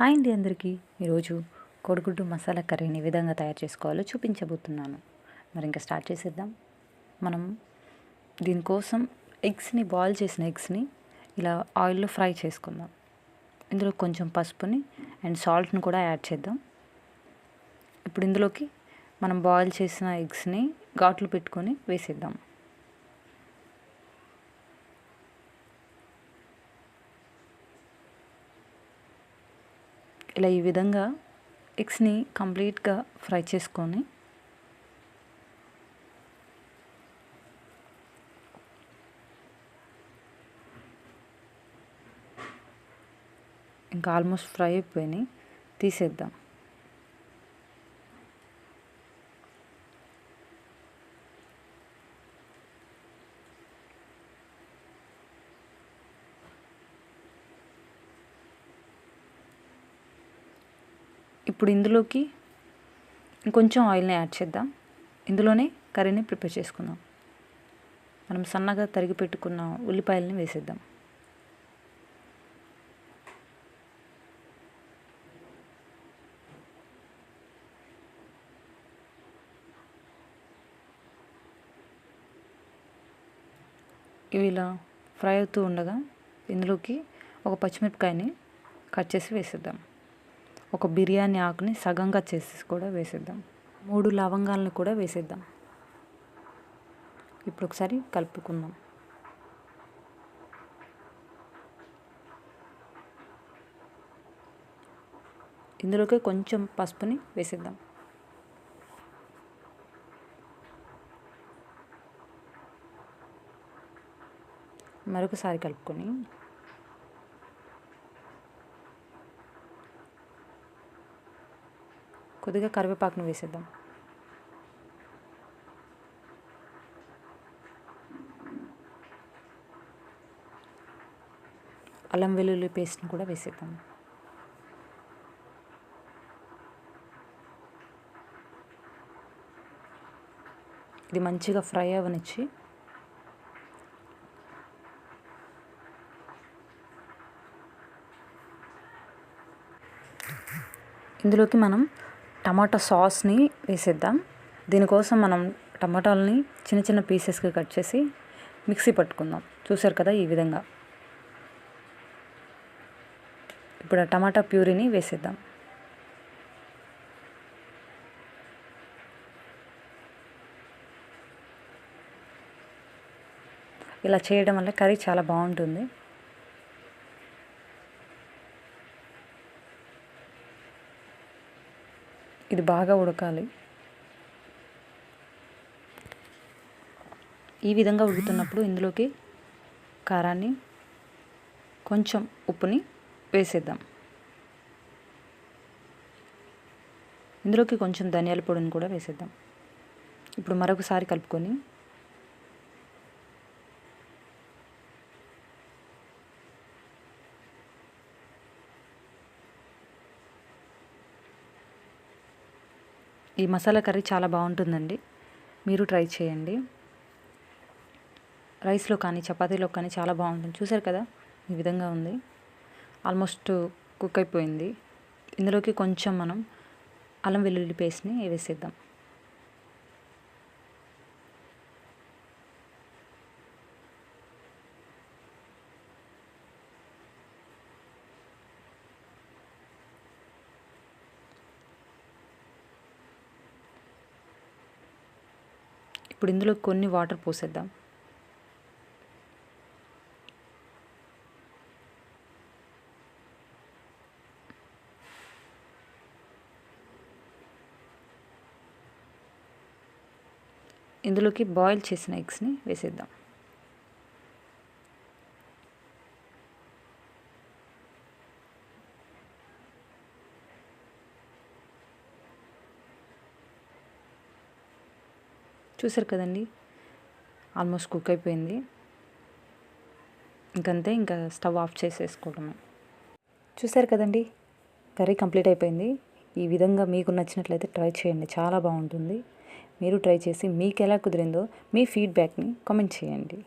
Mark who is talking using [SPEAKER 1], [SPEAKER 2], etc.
[SPEAKER 1] Hi అండి అందరికీ. ఈరోజు కోడిగుడ్డు మసాలా కర్రీని ఏ విధంగా తయారు చేసుకోవాలో చూపించబోతున్నాను. మరి ఇంకా స్టార్ట్ చేసేద్దాం. మనం దీనికోసం ఎగ్స్ని బాయిల్ చేసిన ఎగ్స్ని ఇలా ఆయిల్లో ఫ్రై చేసుకుందాం. ఇందులో కొంచెం పసుపుని అండ్ సాల్ట్ని కూడా యాడ్ చేద్దాం. ఇప్పుడు ఇందులోకి మనం బాయిల్ చేసిన ఎగ్స్ని ఘాట్లు పెట్టుకొని వేసేద్దాం. ఇలా ఈ విధంగా ఎగ్స్ని కంప్లీట్గా ఫ్రై చేసుకొని ఇంకా ఆల్మోస్ట్ ఫ్రై అయిపోయినాయి తీసేద్దాం. ఇప్పుడు ఇందులోకి ఇంకొంచెం ఆయిల్ని యాడ్ చేద్దాం. ఇందులోనే కర్రీని ప్రిపేర్ చేసుకుందాం. మనం సన్నగా తరిగి పెట్టుకున్న ఉల్లిపాయలని వేసేద్దాం. ఇవి ఇలా ఫ్రై అవుతూ ఉండగా ఇందులోకి ఒక పచ్చిమిరపకాయని కట్ చేసి వేసేద్దాం. ఒక బిర్యానీ ఆకుని సగంగా చేసి కూడా వేసేద్దాం. మూడు లవంగాలను కూడా వేసేద్దాం. ఇప్పుడు ఒకసారి కలుపుకుందాం. ఇందులోకి కొంచెం పసుపుని వేసేద్దాం. మరొకసారి కలుపుకొని కొద్దిగా కరివేపాకును వేసేద్దాం. అల్లం వెల్లుల్లి పేస్ట్ని కూడా వేసేద్దాం. ఇది మంచిగా ఫ్రై అవ్వనిచ్చి ఇందులోకి మనం టమాటా సాస్ని వేసేద్దాం. దీనికోసం మనం టమాటాలని చిన్న చిన్న పీసెస్గా కట్ చేసి మిక్సీ పట్టుకుందాం. చూసారు కదా ఈ విధంగా. ఇప్పుడు ఆ టమాటా ప్యూరీని వేసేద్దాం. ఇలా చేయడం వల్ల కర్రీ చాలా బాగుంటుంది. ఇది బాగా ఉడకాలి. ఈ విధంగా ఉడుకుతున్నప్పుడు ఇందులోకి కారాన్ని కొంచెం ఉప్పుని వేసేద్దాం. ఇందులోకి కొంచెం ధనియాల పొడిని కూడా వేసేద్దాం. ఇప్పుడు మరొకసారి కలుపుకొని ఈ మసాలా కర్రీ చాలా బాగుంటుందండి. మీరు ట్రై చేయండి. రైస్లో కానీ చపాతీలో కానీ చాలా బాగుంటుంది. చూసారు కదా? ఈ విధంగా ఉంది. ఆల్మోస్ట్ కుక్ అయిపోయింది. ఇందులోకి కొంచెం మనం అల్లం వెల్లుల్లి పేస్ట్ని వేసేద్దాం. ఇప్పుడు ఇందులో కొన్ని వాటర్ పోసేద్దాం. ఇందులోకి బాయిల్ చేసిన ఎగ్స్ని వేసేద్దాం. చూసారు కదండి? ఆల్మోస్ట్ కుక్ అయిపోయింది. ఇంకంతే ఇంకా స్టవ్ ఆఫ్ చేసేసుకోవడమే. చూసారు కదండి? కర్రీ కంప్లీట్ అయిపోయింది. ఈ విధంగా మీకు నచ్చినట్లయితే ట్రై చేయండి. చాలా బాగుంటుంది. మీరు ట్రై చేసి మీకు ఎలా కుదిరిందో మీ ఫీడ్బ్యాక్ని కామెంట్ చేయండి.